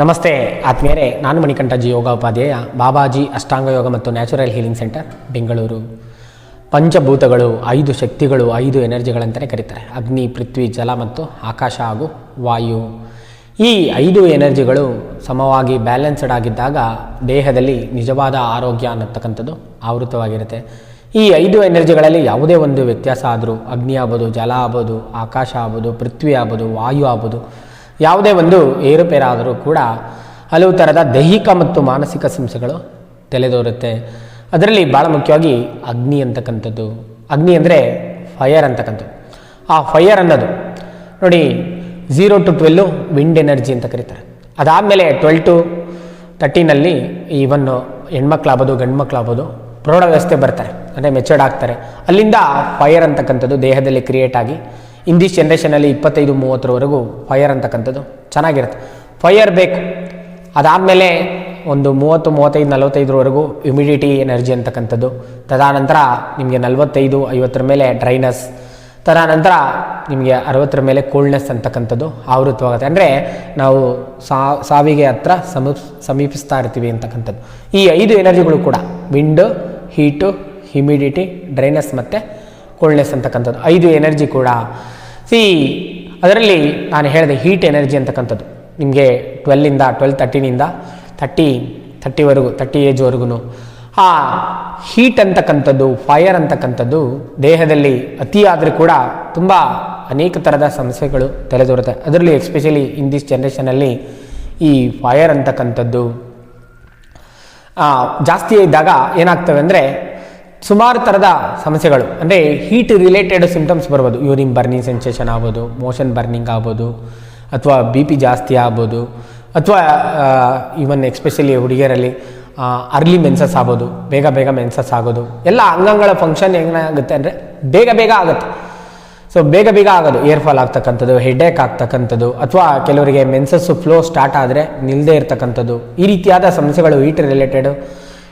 ನಮಸ್ತೆ ಆತ್ಮೀಯರೇ, ನಾನು ಮಣಿಕಂಠಜಿ ಯೋಗ ಉಪಾಧ್ಯಾಯ ಬಾಬಾಜಿ ಅಷ್ಟಾಂಗ ಯೋಗ ಮತ್ತು ನ್ಯಾಚುರಲ್ ಹೀಲಿಂಗ್ ಸೆಂಟರ್, ಬೆಂಗಳೂರು. ಪಂಚಭೂತಗಳು, ಐದು ಶಕ್ತಿಗಳು, ಐದು ಎನರ್ಜಿಗಳಂತಲೇ ಕರೀತಾರೆ. ಅಗ್ನಿ, ಪೃಥ್ವಿ, ಜಲ ಮತ್ತು ಆಕಾಶ ಹಾಗೂ ವಾಯು. ಈ ಐದು ಎನರ್ಜಿಗಳು ಸಮವಾಗಿ ಬ್ಯಾಲೆನ್ಸ್ಡ್ ಆಗಿದ್ದಾಗ ದೇಹದಲ್ಲಿ ನಿಜವಾದ ಆರೋಗ್ಯ ಅನ್ನತಕ್ಕಂಥದ್ದು ಆವೃತವಾಗಿರುತ್ತೆ ಈ ಐದು ಎನರ್ಜಿಗಳಲ್ಲಿ ಯಾವುದೇ ಒಂದು ವ್ಯತ್ಯಾಸ ಆದರೂ, ಅಗ್ನಿ ಆಗ್ಬೋದು, ಜಲ ಆಗ್ಬೋದು, ಆಕಾಶ ಆಗ್ಬೋದು, ಪೃಥ್ವಿ ಆಗ್ಬೋದು, ವಾಯು ಆಗ್ಬೋದು ಯಾವುದೇ ಒಂದು ಏರುಪೇರಾದರೂ ಕೂಡ ಹಲವು ಥರದ ದೈಹಿಕ ಮತ್ತು ಮಾನಸಿಕ ಸಮಸ್ಯೆಗಳು ತಲೆದೋರುತ್ತೆ. ಅದರಲ್ಲಿ ಭಾಳ ಮುಖ್ಯವಾಗಿ ಅಗ್ನಿ ಅಂತಕ್ಕಂಥದ್ದು. ಅಗ್ನಿ ಅಂದರೆ ಫೈಯರ್ ಅಂತಕ್ಕಂಥದ್ದು. ಆ ಫೈಯರ್ ಅನ್ನೋದು ನೋಡಿ zero to twelve wind energy ಅಂತ ಕರೀತಾರೆ. ಅದಾದಮೇಲೆ ಟ್ವೆಲ್ ಟು ತರ್ಟೀನಲ್ಲಿ ಈವನ್ನು ಹೆಣ್ಮಕ್ಳಾಗ್ಬೋದು ಗಂಡು ಮಕ್ಕಳಾಗ್ಬೋದು ಪ್ರೌಢ ವ್ಯವಸ್ಥೆ ಬರ್ತಾರೆ. ಅಂದರೆ ಮೆಚೂರ್ಡ್ ಆಗ್ತಾರೆ. ಅಲ್ಲಿಂದ ಫೈರ್ ಅಂತಕ್ಕಂಥದ್ದು ದೇಹದಲ್ಲಿ ಕ್ರಿಯೇಟ್ ಆಗಿ ಇನ್ ದಿಸ್ ಜನ್ರೇಷನಲ್ಲಿ ಇಪ್ಪತ್ತೈದು, ಮೂವತ್ತರವರೆಗೂ ಫೈಯರ್ ಅಂತಕ್ಕಂಥದ್ದು ಚೆನ್ನಾಗಿರುತ್ತೆ. ಫೈಯರ್ ಬೇಕು. ಅದಾದಮೇಲೆ ಒಂದು ಮೂವತ್ತು, ಮೂವತ್ತೈದು, ನಲವತ್ತೈದರವರೆಗೂ ಹ್ಯುಮಿಡಿಟಿ ಎನರ್ಜಿ ಅಂತಕ್ಕಂಥದ್ದು. ತದನಂತರ ನಿಮಗೆ ನಲವತ್ತೈದು, ಐವತ್ತರ ಮೇಲೆ ಡ್ರೈನಸ್ ತದನಂತರ ನಿಮಗೆ ಅರವತ್ತರ ಮೇಲೆ ಕೋಲ್ಡ್ನೆಸ್ ಅಂತಕ್ಕಂಥದ್ದು ಆವೃತವಾಗುತ್ತೆ ಅಂದರೆ ನಾವು ಸಾವಿಗೆ ಹತ್ರ ಸಮೀಪ್ ಸಮೀಪಿಸ್ತಾ ಇರ್ತೀವಿ ಅಂತಕ್ಕಂಥದ್ದು. ಈ ಐದು ಎನರ್ಜಿಗಳು ಕೂಡ ವಿಂಡು ಹೀಟು ಹ್ಯುಮಿಡಿಟಿ ಡ್ರೈನಸ್ ಮತ್ತು ಕೋಲ್ಡ್ನೆಸ್ ಅಂತಕ್ಕಂಥದ್ದು. ಐದು ಎನರ್ಜಿ ಕೂಡ ಸಿ ಅದರಲ್ಲಿ ನಾನು ಹೇಳಿದೆ ಹೀಟ್ ಎನರ್ಜಿ ಅಂತಕ್ಕಂಥದ್ದು. ನಿಮಗೆ ಟ್ವೆಲ್ಲಿಂದ ಟ್ವೆಲ್ ತರ್ಟೀನಿಂದ ತರ್ಟಿ ತರ್ಟಿವರೆಗೂ ತರ್ಟಿ ಏಜ್ವರೆಗೂ ಆ ಹೀಟ್ ಅಂತಕ್ಕಂಥದ್ದು ಫೈರ್ ಅಂತಕ್ಕಂಥದ್ದು ದೇಹದಲ್ಲಿ ಅತಿಯಾದರೂ ಕೂಡ ತುಂಬ ಅನೇಕ ಥರದ ಸಮಸ್ಯೆಗಳು ತಲೆದೋರುತ್ತೆ. ಅದರಲ್ಲಿ ಎಸ್ಪೆಷಲಿ ಇನ್ ದಿಸ್ ಜನ್ರೇಷನಲ್ಲಿ ಈ ಫೈರ್ ಅಂತಕ್ಕಂಥದ್ದು ಜಾಸ್ತಿ ಇದ್ದಾಗ ಏನಾಗ್ತವೆ ಅಂದರೆ ಸುಮಾರು ಥರದ ಸಮಸ್ಯೆಗಳು. ಅಂದರೆ ಹೀಟ್ ರಿಲೇಟೆಡ್ ಸಿಂಟಮ್ಸ್ ಬರ್ಬೋದು. ಯೂರಿನ್ ಬರ್ನಿಂಗ್ ಸೆನ್ಸೇಷನ್ ಆಗ್ಬೋದು ಮೋಷನ್ ಬರ್ನಿಂಗ್ ಆಗ್ಬೋದು, ಅಥವಾ ಬಿ ಪಿ ಜಾಸ್ತಿ ಆಗ್ಬೋದು, ಅಥವಾ ಈವನ್ ಎಕ್ಸ್ಪೆಷಲಿ ಹುಡುಗಿಯರಲ್ಲಿ ಅರ್ಲಿ ಮೆನ್ಸಸ್ ಆಗ್ಬೋದು, ಬೇಗ ಬೇಗ ಮೆನ್ಸಸ್ ಆಗೋದು. ಎಲ್ಲ ಅಂಗಾಂಗಳ ಫಂಕ್ಷನ್ ಏನಾಗುತ್ತೆ ಅಂದರೆ ಬೇಗ ಬೇಗ ಆಗುತ್ತೆ. ಸೊ ಬೇಗ ಬೇಗ ಆಗೋದು. ಏರ್ ಫಾಲ್ ಆಗ್ತಕ್ಕಂಥದ್ದು ಹೆಡ್ಡೇಕ್ ಆಗ್ತಕ್ಕಂಥದ್ದು, ಅಥವಾ ಕೆಲವರಿಗೆ ಮೆನ್ಸಸ್ಸು ಫ್ಲೋ ಸ್ಟಾರ್ಟ್ ಆದರೆ ನಿಲ್ಲದೇ ಇರತಕ್ಕಂಥದ್ದು. ಈ ರೀತಿಯಾದ ಸಮಸ್ಯೆಗಳು ಹೀಟ್ ರಿಲೇಟೆಡು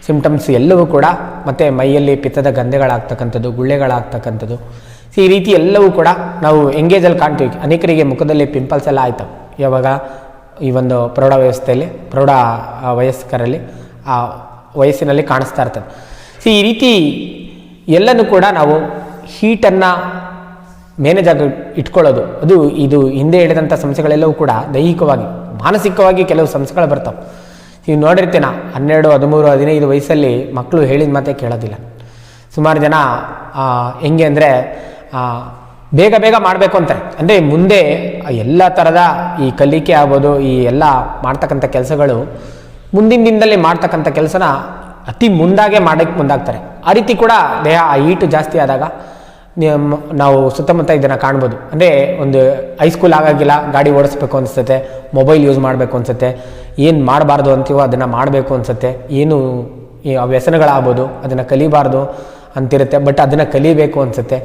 ಸಿಂಪ್ಟಮ್ಸ್ ಎಲ್ಲವೂ ಕೂಡ ಮತ್ತು ಮೈಯಲ್ಲಿ ಪಿತ್ತದ ಗಂಧೆಗಳಾಗ್ತಕ್ಕಂಥದ್ದು, ಗುಳ್ಳೆಗಳಾಗ್ತಕ್ಕಂಥದ್ದು. ಸೊ ಈ ರೀತಿ ಎಲ್ಲವೂ ಕೂಡ ನಾವು ಎಂಗೇಜಲ್ಲಿ ಕಾಣ್ತೀವಿ. ಅನೇಕರಿಗೆ ಮುಖದಲ್ಲಿ ಪಿಂಪಲ್ಸ್ ಎಲ್ಲ ಆಯಿತು. ಯಾವಾಗ? ಈ ಒಂದು ಪ್ರೌಢ ವ್ಯವಸ್ಥೆಯಲ್ಲಿ, ಪ್ರೌಢ ವಯಸ್ಕರಲ್ಲಿ, ಆ, ವಯಸ್ಸಿನಲ್ಲಿ ಕಾಣಿಸ್ತಾ ಇರ್ತದೆ. ಸೊ ಈ ರೀತಿ ಎಲ್ಲನೂ ಕೂಡ ನಾವು ಹೀಟನ್ನು ಮ್ಯಾನೇಜ್ ಆಗಿ ಇಟ್ಕೊಳ್ಳೋದು. ಅದು ಇದು ಹಿಂದೆ ಹೇಳಿದಂಥ ಸಮಸ್ಯೆಗಳೆಲ್ಲವೂ ಕೂಡ ದೈಹಿಕವಾಗಿ, ಮಾನಸಿಕವಾಗಿ ಕೆಲವು ಸಮಸ್ಯೆಗಳು ಬರ್ತಾವೆ. ನೀವು ನೋಡಿರ್ತೀನ ಹನ್ನೆರಡು, ಹದಿಮೂರು, ಹದಿನೈದು ವಯಸ್ಸಲ್ಲಿ ಮಕ್ಕಳು ಹೇಳಿದ ಮಾತೇ ಕೇಳೋದಿಲ್ಲ. ಸುಮಾರು ಜನ ಹೆಂಗೆ ಅಂದರೆ ಬೇಗ ಬೇಗ ಮಾಡಬೇಕು ಅಂತಾರೆ. ಅಂದರೆ ಮುಂದೆ ಎಲ್ಲ ಥರದ ಈ ಕಲಿಕೆ ಆಗ್ಬೋದು, ಈ ಎಲ್ಲ ಮಾಡ್ತಕ್ಕಂಥ ಕೆಲಸಗಳು ಮುಂದಿನ ದಿನದಲ್ಲಿ ಮಾಡ್ತಕ್ಕಂಥ ಕೆಲಸನ ಅತಿ ಮುಂದಾಗೆ ಮಾಡೋಕ್ಕೆ ಮುಂದಾಗ್ತಾರೆ. ಆ ರೀತಿ ಕೂಡ ದೇಹ ಆ ಈಟು ಜಾಸ್ತಿ ಆದಾಗ ನಾವು ಸುತ್ತಮುತ್ತ ಇದನ್ನು ಕಾಣ್ಬೋದು. ಅಂದರೆ ಒಂದು ಹೈಸ್ಕೂಲ್ ಆಗಾಗಿಲ್ಲ, ಗಾಡಿ ಓಡಿಸ್ಬೇಕು ಅನಿಸುತ್ತೆ ಮೊಬೈಲ್ ಯೂಸ್ ಮಾಡಬೇಕು ಅನಿಸುತ್ತೆ, ಏನು ಮಾಡಬಾರ್ದು ಅಂತೀವೋ ಅದನ್ನು ಮಾಡಬೇಕು ಅನಿಸುತ್ತೆ, ಏನು ವ್ಯಸನಗಳಾಗ್ಬೋದು ಅದನ್ನು ಕಲಿಬಾರ್ದು ಅಂತಿರುತ್ತೆ ಬಟ್ ಅದನ್ನು ಕಲಿಬೇಕು ಅನಿಸುತ್ತೆ.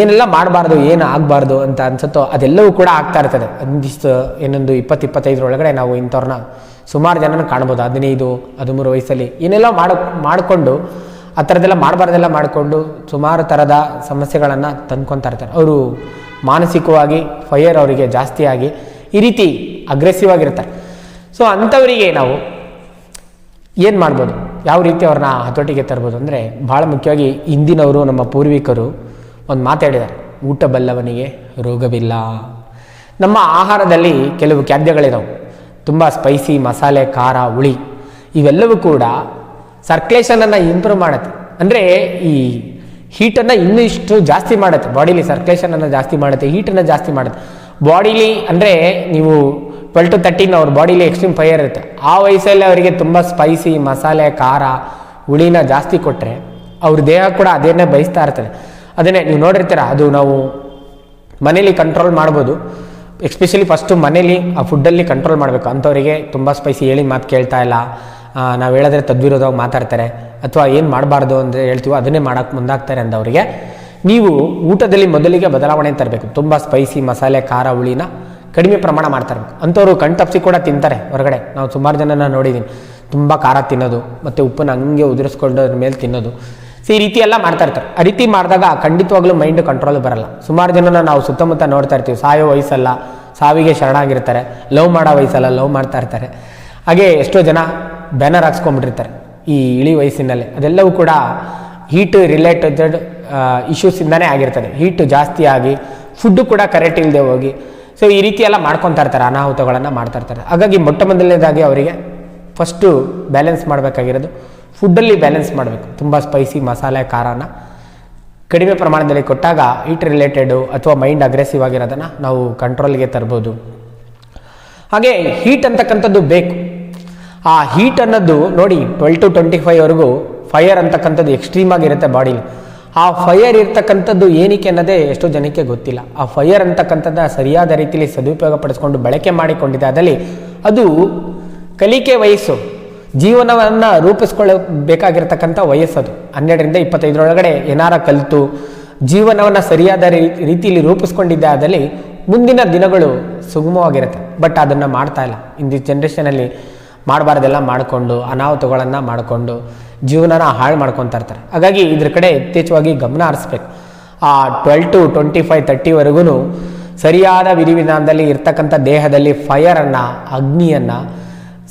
ಏನೆಲ್ಲ ಮಾಡಬಾರ್ದು, ಏನು ಆಗಬಾರ್ದು ಅಂತ ಅನ್ಸುತ್ತೋ ಅದೆಲ್ಲವೂ ಕೂಡ ಆಗ್ತಾ ಇರ್ತದೆ. ಒಂದಿಷ್ಟು ಏನೊಂದು ಇಪ್ಪತ್ತು ಇಪ್ಪತ್ತೈದರೊಳಗಡೆ ನಾವು ಇಂಥವ್ರನ್ನ ಸುಮಾರು ಜನನ ಕಾಣ್ಬೋದು. ಹದಿನೈದು, ಹದಿಮೂರು ವಯಸ್ಸಲ್ಲಿ ಏನೆಲ್ಲ ಮಾಡ, ಮಾಡಿಕೊಂಡು ಆ ಥರದ್ದೆಲ್ಲ ಮಾಡಬಾರ್ದೆಲ್ಲ ಮಾಡಿಕೊಂಡು ಸುಮಾರು ಥರದ ಸಮಸ್ಯೆಗಳನ್ನು ತಂದ್ಕೊತಾ ಇರ್ತಾರೆ. ಅವರು ಮಾನಸಿಕವಾಗಿ ಫೈಯರ್ ಅವರಿಗೆ ಜಾಸ್ತಿಯಾಗಿ ಈ ರೀತಿ ಅಗ್ರೆಸಿವ್ ಆಗಿರ್ತಾರೆ. ಸೊ ಅಂಥವರಿಗೆ ನಾವು ಏನು ಮಾಡ್ಬೋದು? ಯಾವ ರೀತಿ ಅವ್ರನ್ನ ಹತೋಟಿಗೆ ತರ್ಬೋದು ಅಂದರೆ ಭಾಳ ಮುಖ್ಯವಾಗಿ ಹಿಂದಿನವರು, ನಮ್ಮ ಪೂರ್ವಿಕರು ಒಂದು ಮಾತಾಡಿದ್ದಾರೆ ಊಟ ಬಲ್ಲವನಿಗೆ ರೋಗವಿಲ್ಲ. ನಮ್ಮ ಆಹಾರದಲ್ಲಿ ಕೆಲವು ಖಾದ್ಯಗಳಿದಾವೆ. ತುಂಬ ಸ್ಪೈಸಿ ಮಸಾಲೆ, ಖಾರ, ಹುಳಿ, ಇವೆಲ್ಲವೂ ಕೂಡ ಸರ್ಕ್ಯುಲೇಷನನ್ನು ಇಂಪ್ರೂವ್ ಮಾಡುತ್ತೆ. ಅಂದರೆ ಈ ಹೀಟನ್ನು ಇನ್ನೂ ಇಷ್ಟು ಜಾಸ್ತಿ ಮಾಡುತ್ತೆ. ಬಾಡಿಲಿ ಸರ್ಕ್ಯುಲೇಷನನ್ನು ಜಾಸ್ತಿ ಮಾಡುತ್ತೆ ಹೀಟನ್ನು ಜಾಸ್ತಿ ಮಾಡುತ್ತೆ. ಬಾಡಿಲಿ ಅಂದರೆ ನೀವು ಟ್ವೆಲ್ ಟು ತರ್ಟೀನ್ ಅವ್ರ ಬಾಡಿಲಿ ಎಕ್ಸ್ಟ್ರೀಮ್ ಫೈರ್ ಇರುತ್ತೆ. ಆ ವಯಸ್ಸಲ್ಲಿ ಅವರಿಗೆ ತುಂಬ ಸ್ಪೈಸಿ ಮಸಾಲೆ, ಖಾರ, ಹುಳಿನ ಜಾಸ್ತಿ ಕೊಟ್ಟರೆ ಅವ್ರ ದೇಹ ಕೂಡ ಅದೇನೇ ಬಯಸ್ತಾ ಇರ್ತದೆ. ಅದನ್ನೇ ನೀವು ನೋಡಿರ್ತೀರ, ಅದು ನಾವು ಮನೇಲಿ ಕಂಟ್ರೋಲ್ ಮಾಡ್ಬೋದು. ಎಸ್ಪೆಷಲಿ ಫಸ್ಟು ಮನೇಲಿ ಆ ಫುಡ್ಡಲ್ಲಿ ಕಂಟ್ರೋಲ್ ಮಾಡಬೇಕು. ಅಂಥವರಿಗೆ ತುಂಬ ಸ್ಪೈಸಿ ಹೇಳಿ ಮಾತು ಕೇಳ್ತಾ ಇಲ್ಲ. ನಾವು ಹೇಳಿದ್ರೆ ತದ್ವಿರೋಧವಾಗಿ ಮಾತಾಡ್ತಾರೆ ಅಥವಾ ಏನು ಮಾಡಬಾರ್ದು ಅಂದರೆ ಹೇಳ್ತೀವೋ ಅದನ್ನೇ ಮಾಡೋಕ್ಕೆ ಮುಂದಾಗ್ತಾರೆ ಅಂದವರಿಗೆ, ನೀವು ಊಟದಲ್ಲಿ ಮೊದಲಿಗೆ ಬದಲಾವಣೆ ತರಬೇಕು. ತುಂಬ ಸ್ಪೈಸಿ ಮಸಾಲೆ, ಖಾರ, ಹುಳಿನ ಕಡಿಮೆ ಪ್ರಮಾಣ ಮಾಡ್ತಾ ಇರ್ಬೇಕು ಅಂಥವ್ರು ಕಣ್ತಪ್ಸಿ ಕೂಡ ತಿಂತಾರೆ ಹೊರಗಡೆ. ನಾವು ಸುಮಾರು ಜನನ ನೋಡಿದ್ದೀನಿ ತುಂಬ ಖಾರ ತಿನ್ನೋದು, ಮತ್ತು ಉಪ್ಪನ್ನು ಹಂಗೆ ಉದುರಿಸ್ಕೊಂಡು ಅದ್ರ ಮೇಲೆ ತಿನ್ನೋದು. ಸೊ, ಈ ರೀತಿ ಎಲ್ಲ ಮಾಡ್ತಾ ಇರ್ತಾರೆ. ಆ ರೀತಿ ಮಾಡಿದಾಗ ಖಂಡಿತವಾಗ್ಲೂ ಮೈಂಡ್ ಕಂಟ್ರೋಲ್ ಬರಲ್ಲ. ಸುಮಾರು ಜನನ ನಾವು ಸುತ್ತಮುತ್ತ ನೋಡ್ತಾ ಇರ್ತೀವಿ. ಸಾಯೋ ವಯಸ್ಸಲ್ಲ, ಸಾವಿಗೆ ಶರಣಾಗಿರ್ತಾರೆ. ಲವ್ ಮಾಡೋ ವಯಸ್ಸಲ್ಲ, ಲವ್ ಮಾಡ್ತಾ ಇರ್ತಾರೆ. ಹಾಗೆ ಎಷ್ಟೋ ಜನ ಬ್ಯಾನರ್ ಹಾಕ್ಸ್ಕೊಂಡ್ಬಿಟ್ಟಿರ್ತಾರೆ ಈ ಇಳಿ ವಯಸ್ಸಿನಲ್ಲಿ. ಅದೆಲ್ಲವೂ ಕೂಡ ಹೀಟ್ ರಿಲೇಟೆಡ್ ಇಶ್ಯೂಸಿಂದನೇ ಆಗಿರ್ತದೆ. ಹೀಟ್ ಜಾಸ್ತಿ ಆಗಿ ಫುಡ್ಡು ಕೂಡ ಕರೆಕ್ಟ್ ಇಲ್ಲದೆ ಹೋಗಿ. ಸೊ ಈ ರೀತಿ ಎಲ್ಲ ಮಾಡ್ಕೊತಾ ಇರ್ತಾರೆ, ಅನಾಹುತಗಳನ್ನು ಮಾಡ್ತಾ ಇರ್ತಾರೆ. ಹಾಗಾಗಿ ಮೊಟ್ಟ ಮೊದಲನೇದಾಗಿ ಅವರಿಗೆ ಫಸ್ಟು ಬ್ಯಾಲೆನ್ಸ್ ಮಾಡಬೇಕಾಗಿರೋದು. ಫುಡ್ಡಲ್ಲಿ ಬ್ಯಾಲೆನ್ಸ್ ಮಾಡಬೇಕು. ತುಂಬ ಸ್ಪೈಸಿ ಮಸಾಲೆ, ಖಾರನ ಕಡಿಮೆ ಪ್ರಮಾಣದಲ್ಲಿ ಕೊಟ್ಟಾಗ ಹೀಟ್ ರಿಲೇಟೆಡು ಅಥವಾ ಮೈಂಡ್ ಅಗ್ರೆಸಿವ್ ಆಗಿರೋದನ್ನು ನಾವು ಕಂಟ್ರೋಲ್ಗೆ ತರ್ಬೋದು. ಹಾಗೆ ಹೀಟ್ ಅಂತಕ್ಕಂಥದ್ದು ಬೇಕು. ಆ ಹೀಟ್ ಅನ್ನೋದು ನೋಡಿ ಟ್ವೆಲ್ ಟು ಟ್ವೆಂಟಿ ಫೈವ್ವರೆಗೂ ಫೈರ್ ಅಂತಕ್ಕಂಥದ್ದು ಎಕ್ಸ್ಟ್ರೀಮ್ ಆಗಿರುತ್ತೆ ಬಾಡಿಲಿ ಆ ಫೈರ್ ಇರ್ತಕ್ಕಂಥದ್ದು ಏನಕ್ಕೆ ಅನ್ನೋದೇ ಎಷ್ಟೋ ಜನಕ್ಕೆ ಗೊತ್ತಿಲ್ಲ. ಆ ಫೈರ್ ಅಂತಕ್ಕಂಥದ್ದು ಸರಿಯಾದ ರೀತಿಯಲ್ಲಿ ಸದುಪಯೋಗ ಪಡಿಸ್ಕೊಂಡು ಬಳಕೆ ಮಾಡಿಕೊಂಡಿದೆ. ಅದರಲ್ಲಿ ಅದು ಕಲಿಕೆ ವಯಸ್ಸು. ಜೀವನವನ್ನು ರೂಪಿಸ್ಕೊಳ್ಳಬೇಕಾಗಿರ್ತಕ್ಕಂಥ ವಯಸ್ಸದು. ಹನ್ನೆರಡರಿಂದ ಇಪ್ಪತ್ತೈದರೊಳಗಡೆ ಏನಾರ ಕಲಿತು, ಜೀವನವನ್ನು ಸರಿಯಾದ ರೀತಿಯಲ್ಲಿ ರೂಪಿಸ್ಕೊಂಡಿದ್ದೆ ಆದಲ್ಲಿ ಮುಂದಿನ ದಿನಗಳು ಸುಗಮವಾಗಿರುತ್ತೆ. ಬಟ್ ಅದನ್ನು ಮಾಡ್ತಾ ಇಲ್ಲ. ಇಂದಿನ ಜನ್ರೇಷನಲ್ಲಿ ಮಾಡಬಾರ್ದೆಲ್ಲ ಮಾಡಿಕೊಂಡು, ಅನಾಹುತಗಳನ್ನು ಮಾಡಿಕೊಂಡು, ಜೀವನನ ಹಾಳು ಮಾಡ್ಕೊತಾ ಇರ್ತಾರೆ. ಹಾಗಾಗಿ ಇದ್ರ ಕಡೆ ಯಥೇಚ್ಛವಾಗಿ ಗಮನ ಹರಿಸ್ಬೇಕು. ಆ ಟ್ವೆಲ್ ಟು ಟ್ವೆಂಟಿ ಫೈವ್ ತರ್ಟಿವರೆಗೂ ಸರಿಯಾದ ವಿಧಿವಿಧಾನದಲ್ಲಿ ಇರ್ತಕ್ಕಂಥ ದೇಹದಲ್ಲಿ ಫೈಯರನ್ನು ಅಗ್ನಿಯನ್ನು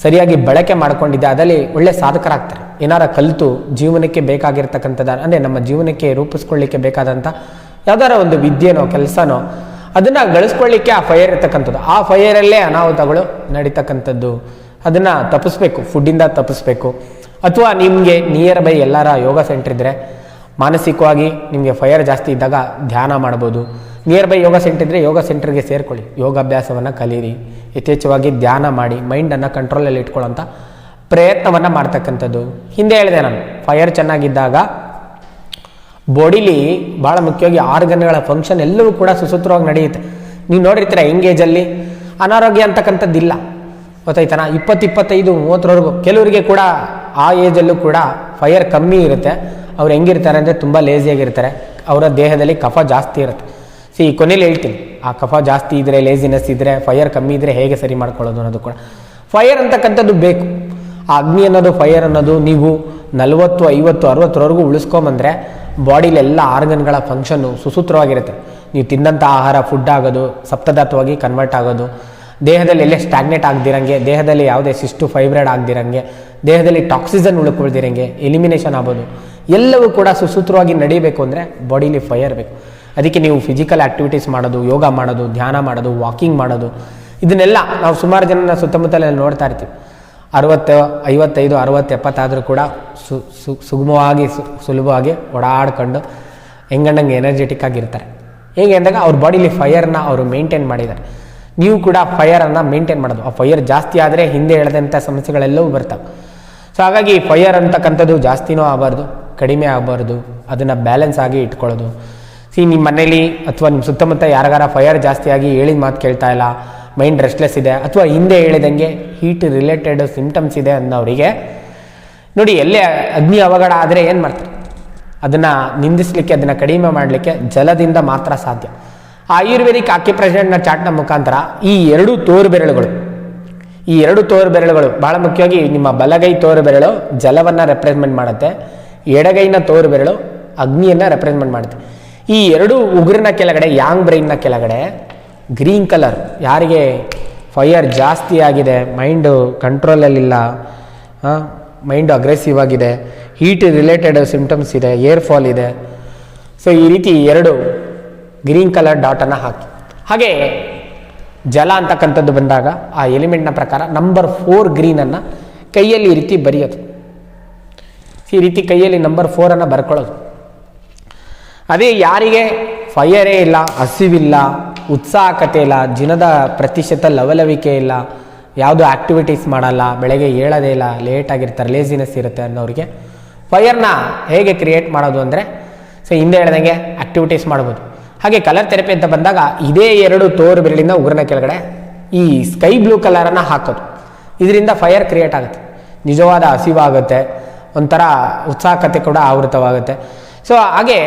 ಸರಿಯಾಗಿ ಬಳಕೆ ಮಾಡಿಕೊಂಡಿದ್ದೆ ಅದರಲ್ಲಿ ಒಳ್ಳೆ ಸಾಧಕರಾಗ್ತಾರೆ. ಏನಾರ ಕಲಿತು ಜೀವನಕ್ಕೆ ಬೇಕಾಗಿರ್ತಕ್ಕಂಥದ್ದು ಅಂದರೆ ನಮ್ಮ ಜೀವನಕ್ಕೆ ರೂಪಿಸ್ಕೊಳ್ಳಿಕ್ಕೆ ಬೇಕಾದಂಥ ಯಾವ್ದಾರ ಒಂದು ವಿದ್ಯೆನೋ, ಕೆಲಸನೋ, ಅದನ್ನು ಗಳಿಸ್ಕೊಳ್ಳಿಕ್ಕೆ ಆ ಫೈರ್ ಇರ್ತಕ್ಕಂಥದ್ದು. ಆ ಫೈಯರಲ್ಲೇ ಅನಾಹುತಗಳು ನಡೀತಕ್ಕಂಥದ್ದು. ಅದನ್ನು ತಪ್ಪಿಸ್ಬೇಕು ಫುಡ್ಡಿಂದ ತಪ್ಪಿಸ್ಬೇಕು. ಅಥವಾ ನಿಮಗೆ ನಿಯರ್ ಬೈ ಎಲ್ಲರ ಯೋಗ ಸೆಂಟರ್ ಇದ್ದರೆ ಮಾನಸಿಕವಾಗಿ ನಿಮಗೆ ಫೈರ್ ಜಾಸ್ತಿ ಇದ್ದಾಗ ಧ್ಯಾನ ಮಾಡ್ಬೋದು. ನಿಯರ್ ಬೈ ಯೋಗ ಸೆಂಟರ್ ಇದ್ದರೆ ಯೋಗ ಸೆಂಟರ್ಗೆ ಸೇರ್ಕೊಳ್ಳಿ. ಯೋಗಾಭ್ಯಾಸವನ್ನು ಕಲೀರಿ. ಯಥೇಚ್ಛವಾಗಿ ಧ್ಯಾನ ಮಾಡಿ ಮೈಂಡನ್ನು ಕಂಟ್ರೋಲಲ್ಲಿ ಇಟ್ಕೊಳ್ಳೋಂಥ ಪ್ರಯತ್ನವನ್ನು ಮಾಡ್ತಕ್ಕಂಥದ್ದು. ಹಿಂದೆ ಹೇಳಿದೆ ನಾನು ಫೈರ್ ಚೆನ್ನಾಗಿದ್ದಾಗ ಬಾಡಿಲಿ ಭಾಳ ಮುಖ್ಯವಾಗಿ ಆರ್ಗನ್ಗಳ ಫಂಕ್ಷನ್ ಎಲ್ಲವೂ ಕೂಡ ಸುಸೂತ್ರವಾಗಿ ನಡೆಯುತ್ತೆ. ನೀವು ನೋಡಿರ್ತೀರ ಎಂಗೇಜಲ್ಲಿ ಅನಾರೋಗ್ಯ ಅಂತಕ್ಕಂಥದ್ದಿಲ್ಲ. ಗೊತ್ತಾಯ್ತಾನ? ಇಪ್ಪತ್ತು ಇಪ್ಪತ್ತೈದು ಮೂವತ್ತರವರೆಗೂ. ಕೆಲವರಿಗೆ ಕೂಡ ಆ ಏಜಲ್ಲೂ ಕೂಡ ಫೈರ್ ಕಮ್ಮಿ ಇರುತ್ತೆ. ಅವ್ರು ಹೆಂಗಿರ್ತಾರೆ ಅಂದರೆ ತುಂಬ ಲೇಸಿಯಾಗಿರ್ತಾರೆ ಅವರ ದೇಹದಲ್ಲಿ ಕಫ ಜಾಸ್ತಿ ಇರುತ್ತೆ. ಸಿ ಕೊನೆಯಲ್ಲಿ ಹೇಳ್ತೀನಿ. ಆ ಕಫ ಜಾಸ್ತಿ ಇದ್ದರೆ ಲೇಸಿನೆಸ್ ಇದ್ದರೆ ಫೈರ್ ಕಮ್ಮಿ ಇದ್ದರೆ ಹೇಗೆ ಸರಿ ಮಾಡ್ಕೊಳ್ಳೋದು ಅನ್ನೋದು ಕೂಡ. ಫೈರ್ ಅಂತಕ್ಕಂಥದ್ದು ಬೇಕು. ಆ ಅಗ್ನಿ ಅನ್ನೋದು ಫೈರ್ ಅನ್ನೋದು ನೀವು ನಲವತ್ತು, ಐವತ್ತು, ಅರವತ್ತರವರೆಗೂ ಉಳಿಸ್ಕೊಂಬಂದರೆ ಬಾಡಿಲಿ ಎಲ್ಲ ಆರ್ಗನ್ಗಳ ಫಂಕ್ಷನ್ನು ಸುಸೂತ್ರವಾಗಿರುತ್ತೆ. ನೀವು ತಿಂದಂಥ ಆಹಾರ ಫುಡ್ ಆಗೋದು ಸಪ್ತದಾತ್ವವಾಗಿ ಕನ್ವರ್ಟ್ ಆಗೋದು. ದೇಹದಲ್ಲಿ ಎಲ್ಲೇ ಸ್ಟಾಗ್ನೇಟ್ ಆಗದಿರಂಗೆ, ದೇಹದಲ್ಲಿ ಯಾವುದೇ ಸಿಸ್ಟು ಫೈಬ್ರೈಡ್ ಆಗದಿರಂಗೆ, ದೇಹದಲ್ಲಿ ಟಾಕ್ಸಿಜನ್ ಉಳ್ಕೊಳ್ದಿರಂಗೆ ಎಲಿಮಿನೇಷನ್ ಆಗ್ಬೋದು. ಎಲ್ಲವೂ ಕೂಡ ಸುಸೂತ್ರವಾಗಿ ನಡೀಬೇಕು ಅಂದರೆ ಬಾಡಿಲಿ ಫೈರ್ ಬೇಕು. ಅದಕ್ಕೆ ನೀವು ಫಿಸಿಕಲ್ ಆ್ಯಕ್ಟಿವಿಟೀಸ್ ಮಾಡೋದು, ಯೋಗ ಮಾಡೋದು, ಧ್ಯಾನ ಮಾಡೋದು ವಾಕಿಂಗ್ ಮಾಡೋದು, ಇದನ್ನೆಲ್ಲ ನಾವು ಸುಮಾರು ಜನ ಸುತ್ತಮುತ್ತಲೆಲ್ಲ ನೋಡ್ತಾ ಇರ್ತೀವಿ. ಅರವತ್ತು, ಐವತ್ತೈದು, ಅರವತ್ತು, ಎಪ್ಪತ್ತಾದರೂ ಕೂಡ ಸು ಸು, ಸುಗಮವಾಗಿ ಸುಲಭವಾಗಿ ಓಡಾಡ್ಕೊಂಡು ಹೆಂಗಂಡಂಗೆ ಎನರ್ಜೆಟಿಕ್ ಆಗಿರ್ತಾರೆ. ಹೇಗೆ ಅಂದಾಗ ಅವ್ರ ಬಾಡಿಲಿ ಫೈರ್ನ ಅವರು ಮೇಂಟೈನ್ ಮಾಡಿದ್ದಾರೆ. ನೀವು ಕೂಡ ಫೈಯರನ್ನು ಮೇಂಟೈನ್ ಮಾಡೋದು. ಆ ಫೈರ್ ಜಾಸ್ತಿ ಆದರೆ ಹಿಂದೆ ಹೇಳಿದಂಥ ಸಮಸ್ಯೆಗಳೆಲ್ಲವೂ ಬರ್ತವೆ. ಸೊ ಹಾಗಾಗಿ ಫೈಯರ್ ಅಂತಕ್ಕಂಥದ್ದು ಜಾಸ್ತಿನೂ ಆಗಬಾರ್ದು, ಕಡಿಮೆ ಆಗಬಾರ್ದು. ಅದನ್ನು ಬ್ಯಾಲೆನ್ಸ್ ಆಗಿ ಇಟ್ಕೊಳ್ಳೋದು. ಸಿ ನಿಮ್ಮ ಮನೇಲಿ ಅಥವಾ ನಿಮ್ಮ ಸುತ್ತಮುತ್ತ ಯಾರಿಗಾರ ಫೈಯರ್ ಜಾಸ್ತಿ ಆಗಿ ಹೇಳಿದ ಮಾತು ಕೇಳ್ತಾ ಇಲ್ಲ ಮೈಂಡ್ ರೆಸ್ಟ್ಲೆಸ್ ಇದೆ, ಅಥವಾ ಹಿಂದೆ ಹೇಳಿದಂಗೆ ಹೀಟ್ ರಿಲೇಟೆಡ್ ಸಿಂಟಮ್ಸ್ ಇದೆ ಅನ್ನೋರಿಗೆ, ನೋಡಿ, ಎಲ್ಲೇ ಅಗ್ನಿ ಅವಘಡ ಆದರೆ ಏನು ಮಾಡ್ತಾರೆ? ಅದನ್ನು ನಿಂದಿಸಲಿಕ್ಕೆ, ಅದನ್ನು ಕಡಿಮೆ ಮಾಡಲಿಕ್ಕೆ ಜಲದಿಂದ ಮಾತ್ರ ಸಾಧ್ಯ. ಆಯುರ್ವೇದಿಕ್ ಆಕ್ಯುಪ್ರೆಷನ್ನ ಚಾಟ್ನ ಮುಖಾಂತರ ಈ ಎರಡು ತೋರು ಬೆರಳುಗಳು ಈ ಎರಡು ತೋರು ಬೆರಳುಗಳು ಭಾಳ ಮುಖ್ಯವಾಗಿ ನಿಮ್ಮ ಬಲಗೈ ತೋರು ಬೆರಳು ಜಲವನ್ನು ರೆಪ್ರೆಸೆಂಟ್ ಮಾಡುತ್ತೆ, ಎಡಗೈನ ತೋರು ಬೆರಳು ಅಗ್ನಿಯನ್ನು ರೆಪ್ರೆಸೆಂಟ್ ಮಾಡುತ್ತೆ. ಈ ಎರಡು ಉಗುರಿನ ಕೆಳಗಡೆ ಯಾಂಗ್ ಬ್ರೈನ್ನ ಕೆಳಗಡೆ ಗ್ರೀನ್ ಕಲರ್ ಯಾರಿಗೆ ಫೈಯರ್ ಜಾಸ್ತಿ ಆಗಿದೆ ಮೈಂಡು ಕಂಟ್ರೋಲಲ್ಲಿಲ್ಲ ಮೈಂಡು ಅಗ್ರೆಸಿವ್ ಆಗಿದೆ ಹೀಟ್ ರಿಲೇಟೆಡ್ ಸಿಂಪ್ಟಮ್ಸ್ ಇದೆ ಏರ್ ಫಾಲ್ ಇದೆ. ಸೊ ಈ ರೀತಿ ಎರಡು ಗ್ರೀನ್ ಕಲರ್ ಡಾಟನ್ನು ಹಾಕಿ. ಹಾಗೆ ಜಲ ಅಂತಕ್ಕಂಥದ್ದು ಬಂದಾಗ ಆ ಎಲಿಮೆಂಟ್ನ ಪ್ರಕಾರ ನಂಬರ್ ಫೋರ್ ಗ್ರೀನನ್ನು ಕೈಯಲ್ಲಿ ಈ ರೀತಿ ಬರೆಯೋದು. ಈ ರೀತಿ ಕೈಯಲ್ಲಿ ನಂಬರ್ ಫೋರನ್ನು ಬರ್ಕೊಳ್ಳೋದು. ಅದೇ ಯಾರಿಗೆ ಫೈಯರೇ ಇಲ್ಲ, ಹಸಿವಿಲ್ಲ, ಉತ್ಸಾಹಕತೆ ಇಲ್ಲ, ದಿನದ ಪ್ರತಿಶತ ಲವಲವಿಕೆ ಇಲ್ಲ, ಯಾವುದು ಆ್ಯಕ್ಟಿವಿಟೀಸ್ ಮಾಡಲ್ಲ, ಬೆಳಗ್ಗೆ ಹೇಳೋದೇ ಇಲ್ಲ ಲೇಟ್ ಆಗಿರ್ತಾರೆ ಲೇಸಿನೆಸ್ ಇರುತ್ತೆ ಅನ್ನೋರಿಗೆ ಫೈಯರ್ನ ಹೇಗೆ ಕ್ರಿಯೇಟ್ ಮಾಡೋದು ಅಂದರೆ ಸೊ ಹಿಂದೆ ಹೇಳ್ದಂಗೆ ಆ್ಯಕ್ಟಿವಿಟೀಸ್ ಮಾಡ್ಬೋದು. ಹಾಗೆ ಕಲರ್ ಥೆರಪಿ ಅಂತ ಬಂದಾಗ ಇದೇ ಎರಡು ತೋರು ಬೆರಳಿಂದ ಉಗುರಿನ ಕೆಳಗಡೆ ಈ ಸ್ಕೈ ಬ್ಲೂ ಕಲರನ್ನು ಹಾಕೋದು. ಇದರಿಂದ ಫೈರ್ ಕ್ರಿಯೇಟ್ ಆಗುತ್ತೆ. ನಿಜವಾದ ಹಸಿವಾಗುತ್ತೆ. ಒಂಥರ ಉತ್ಸಾಹಕತೆ ಕೂಡ ಆವೃತವಾಗುತ್ತೆ. ಸೊ ಹಾಗೆ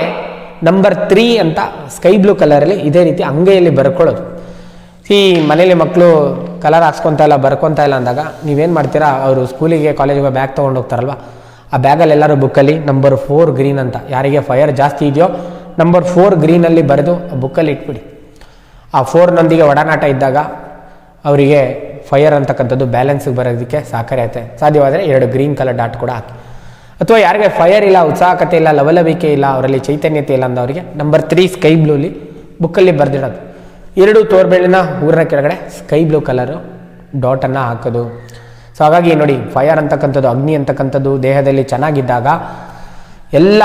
ನಂಬರ್ ತ್ರೀ ಅಂತ ಸ್ಕೈ ಬ್ಲೂ ಕಲರಲ್ಲಿ ಇದೇ ರೀತಿ ಅಂಗೈಯಲ್ಲಿ ಬರ್ಕೊಳ್ಳೋದು. ಈ ಮನೇಲಿ ಮಕ್ಕಳು ಕಲರ್ ಹಾಕ್ಸ್ಕೊತಾ ಇಲ್ಲ, ಬರ್ಕೊತಾ ಇಲ್ಲ ಅಂದಾಗ ನೀವೇನು ಮಾಡ್ತೀರಾ? ಅವರು ಸ್ಕೂಲಿಗೆ ಕಾಲೇಜಿಗೆ ಬ್ಯಾಗ್ ತೊಗೊಂಡು ಹೋಗ್ತಾರಲ್ವ? ಆ ಬ್ಯಾಗಲ್ಲಿ ಎಲ್ಲರೂ ಬುಕ್ಕಲ್ಲಿ ನಂಬರ್ ಫೋರ್ ಗ್ರೀನ್ ಅಂತ. ಯಾರಿಗೆ ಫೈರ್ ಜಾಸ್ತಿ ಇದೆಯೋ ನಂಬರ್ ಫೋರ್ ಗ್ರೀನಲ್ಲಿ ಬರೆದು ಆ ಬುಕ್ಕಲ್ಲಿ ಇಟ್ಬಿಡಿ. ಆ ಫೋರ್ನೊಂದಿಗೆ ಒಡನಾಟ ಇದ್ದಾಗ ಅವರಿಗೆ ಫೈರ್ ಅಂತಕ್ಕಂಥದ್ದು ಬ್ಯಾಲೆನ್ಸ್ಗೆ ಬರೋದಕ್ಕೆ ಸಹಕಾರಿ ಆಗುತ್ತೆ. ಸಾಧ್ಯವಾದರೆ ಎರಡು ಗ್ರೀನ್ ಕಲರ್ ಡಾಟ್ ಕೂಡ ಹಾಕಿ. ಅಥವಾ ಯಾರಿಗೆ ಫೈರ್ ಇಲ್ಲ, ಉತ್ಸಾಹಕತೆ ಇಲ್ಲ, ಲವಲವಿಕೆ ಇಲ್ಲ, ಅವರಲ್ಲಿ ಚೈತನ್ಯತೆ ಇಲ್ಲ ಅಂದವರಿಗೆ ನಂಬರ್ ತ್ರೀ ಸ್ಕೈ ಬ್ಲೂಲಿ ಬುಕ್ಕಲ್ಲಿ ಬರೆದಿಡೋದು. ಎರಡು ತೋರ್ಬೆಳ್ಳಿನ ಊರಿನ ಕೆಳಗಡೆ ಸ್ಕೈ ಬ್ಲೂ ಕಲರು ಡಾಟನ್ನು ಹಾಕೋದು. ಸೊ ಹಾಗಾಗಿ ನೋಡಿ ಫೈರ್ ಅಂತಕ್ಕಂಥದ್ದು, ಅಗ್ನಿ ಅಂತಕ್ಕಂಥದ್ದು, ದೇಹದಲ್ಲಿ ಚೆನ್ನಾಗಿದ್ದಾಗ ಎಲ್ಲ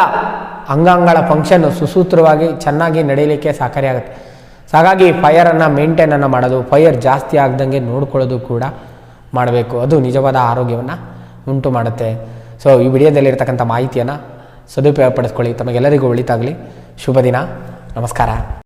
ಅಂಗಾಂಗಳ ಫಂಕ್ಷನ್ನು ಸುಸೂತ್ರವಾಗಿ ಚೆನ್ನಾಗಿ ಸಹಕಾರಿಯಾಗುತ್ತೆ ಸೊ ಹಾಗಾಗಿ ಫೈಯರನ್ನು ಮೇಂಟೈನನ್ನು ಮಾಡೋದು ಫೈರ್ ಜಾಸ್ತಿ ಆಗ್ದಂಗೆ ನೋಡ್ಕೊಳ್ಳೋದು ಕೂಡ ಮಾಡಬೇಕು. ಅದು ನಿಜವಾದ ಆರೋಗ್ಯವನ್ನು ಉಂಟು ಮಾಡುತ್ತೆ. ಸೊ ಈ ವಿಡಿಯೋದಲ್ಲಿರ್ತಕ್ಕಂಥ ಮಾಹಿತಿಯನ್ನು ಸದುಪಯೋಗ ಪಡಿಸ್ಕೊಳ್ಳಿ ತಮಗೆಲ್ಲರಿಗೂ ಒಳಿತಾಗಲಿ. ಶುಭ ದಿನ. ನಮಸ್ಕಾರ.